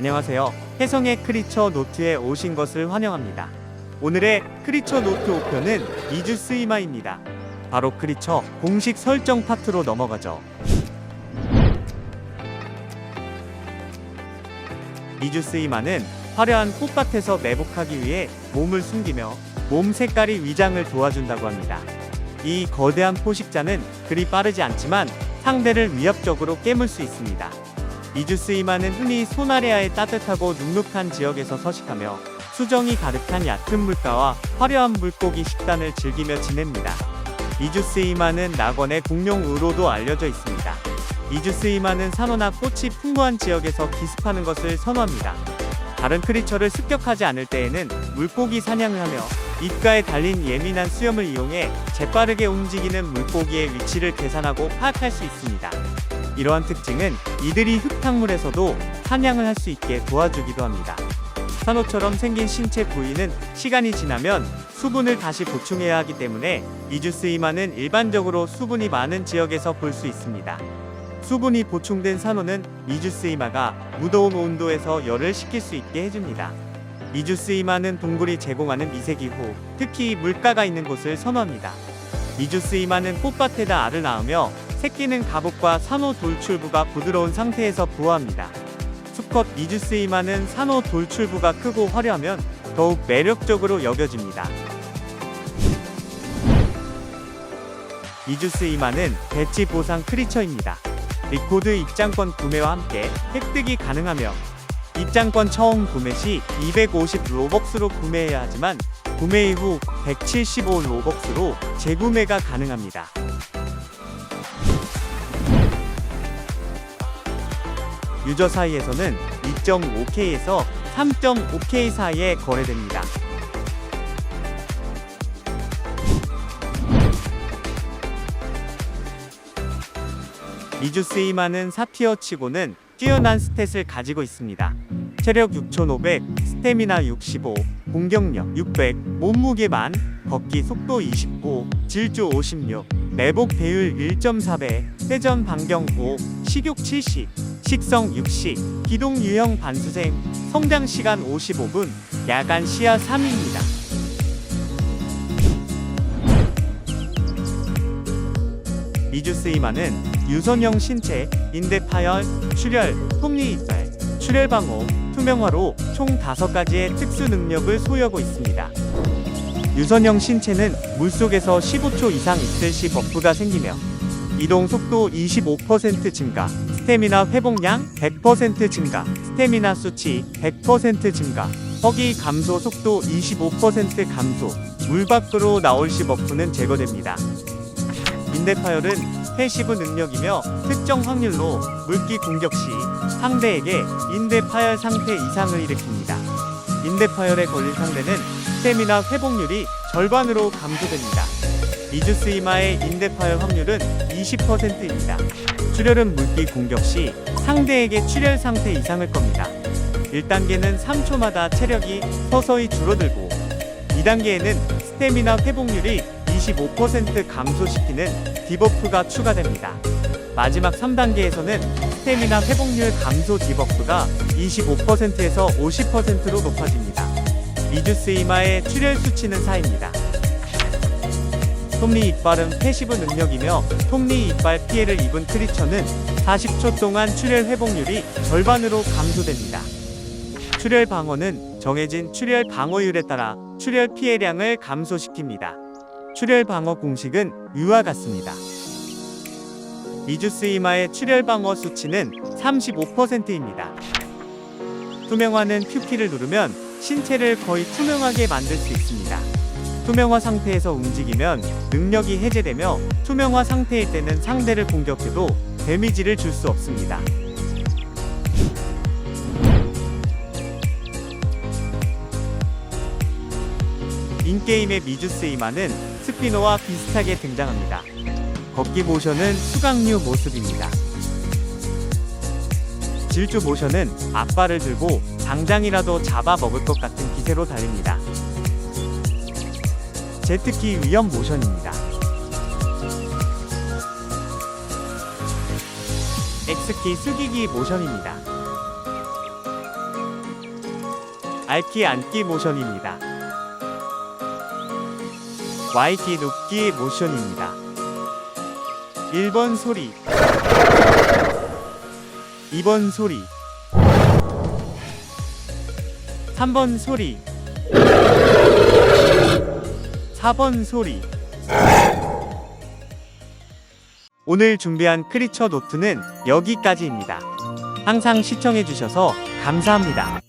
안녕하세요. 혜성의 크리처 노트에 오신 것을 환영합니다. 오늘의 크리처 노트 5편은 이주 스이마입니다. 바로 크리처 공식 설정 파트로 넘어가죠. 이주 스이마는 화려한 꽃밭에서 매복하기 위해 몸을 숨기며 몸 색깔이 위장을 도와준다고 합니다. 이 거대한 포식자는 그리 빠르지 않지만 상대를 위협적으로 깨물 수 있습니다. 이주스이마는 흔히 소나리아의 따뜻하고 눅눅한 지역에서 서식하며 수정이 가득한 얕은 물가와 화려한 물고기 식단을 즐기며 지냅니다. 이주스이마는 낙원의 공룡으로도 알려져 있습니다. 이주스이마는 산호나 꽃이 풍부한 지역에서 기습하는 것을 선호합니다. 다른 크리처를 습격하지 않을 때에는 물고기 사냥을 하며 입가에 달린 예민한 수염을 이용해 재빠르게 움직이는 물고기의 위치를 계산하고 파악할 수 있습니다. 이러한 특징은 이들이 흙탕물에서도 사냥을 할 수 있게 도와주기도 합니다. 산호처럼 생긴 신체 부위는 시간이 지나면 수분을 다시 보충해야 하기 때문에 이주스이마는 일반적으로 수분이 많은 지역에서 볼 수 있습니다. 수분이 보충된 산호는 이주스이마가 무더운 온도에서 열을 식힐 수 있게 해줍니다. 이주스이마는 동굴이 제공하는 미세기후, 특히 물가가 있는 곳을 선호합니다. 이주스이마는 꽃밭에다 알을 낳으며 새끼는 갑옷과 산호 돌출부가 부드러운 상태에서 부화합니다. 수컷 이주스이마는 산호 돌출부가 크고 화려하면 더욱 매력적으로 여겨집니다. 이주스이마는 배치 보상 크리처입니다. 리코드 입장권 구매와 함께 획득이 가능하며 입장권 처음 구매 시 250 로벅스로 구매해야 하지만 구매 이후 175 로벅스로 재구매가 가능합니다. 유저 사이에서는 2.5K에서 3.5K 사이에 거래됩니다. 미주스이마는 사티어 치고는 뛰어난 스탯을 가지고 있습니다. 체력 6500, 스태미나 65, 공격력 600, 몸무게 만, 걷기 속도 29, 질주 56, 매복 배율 1.4배, 회전 반경 5, 식욕 70, 식성 60, 기동 유형 반수생, 성장 시간 55분, 야간 시야 3입니다. 미주스이마는 유선형 신체, 인대 파열, 출혈, 톱니 이빨, 출혈 방어, 투명화로 총 5가지의 특수 능력을 소유하고 있습니다. 유선형 신체는 물속에서 15초 이상 있을 시 버프가 생기며 이동 속도 25% 증가, 스태미나 회복량 100% 증가, 스태미나 수치 100% 증가, 허기 감소 속도 25% 감소, 물 밖으로 나올 시 버프는 제거됩니다. 인대파열은 패시브 능력이며 특정 확률로 물기 공격 시 상대에게 인대파열 상태 이상을 일으킵니다. 인대파열에 걸린 상대는 스태미나 회복률이 절반으로 감소됩니다. 이주스이마의 인대파열 확률은 20%입니다. 출혈은 물기 공격 시 상대에게 출혈 상태 이상을 겁니다. 1단계는 3초마다 체력이 서서히 줄어들고 2단계에는 스태미나 회복률이 25% 감소시키는 디버프가 추가됩니다. 마지막 3단계에서는 스태미나 회복률 감소 디버프가 25%에서 50%로 높아집니다. 미주스이마의 출혈 수치는 4입니다. 톱니 이빨은 패시브 능력이며 톱니 이빨 피해를 입은 크리처는 40초 동안 출혈 회복률이 절반으로 감소됩니다. 출혈 방어는 정해진 출혈 방어율에 따라 출혈 피해량을 감소시킵니다. 출혈 방어 공식은 위와 같습니다. 미주스이마의 출혈 방어 수치는 35%입니다. 투명화는 큐키를 누르면 신체를 거의 투명하게 만들 수 있습니다. 투명화 상태에서 움직이면 능력이 해제되며 투명화 상태일 때는 상대를 공격해도 데미지를 줄 수 없습니다. 인게임의 미주스 이마는 스피노와 비슷하게 등장합니다. 걷기 모션은 수강류 모습입니다. 질주 모션은 앞발을 들고 당장이라도 잡아 먹을 것 같은 기세로 달립니다. 제트키 위험 모션입니다. X키 숙이기 모션입니다. 알기 앉기 모션입니다. Y키 눕기 모션입니다. 1번 소리 2번 소리 3번 소리 4번 소리 오늘 준비한 크리처 노트는 여기까지입니다. 항상 시청해주셔서 감사합니다.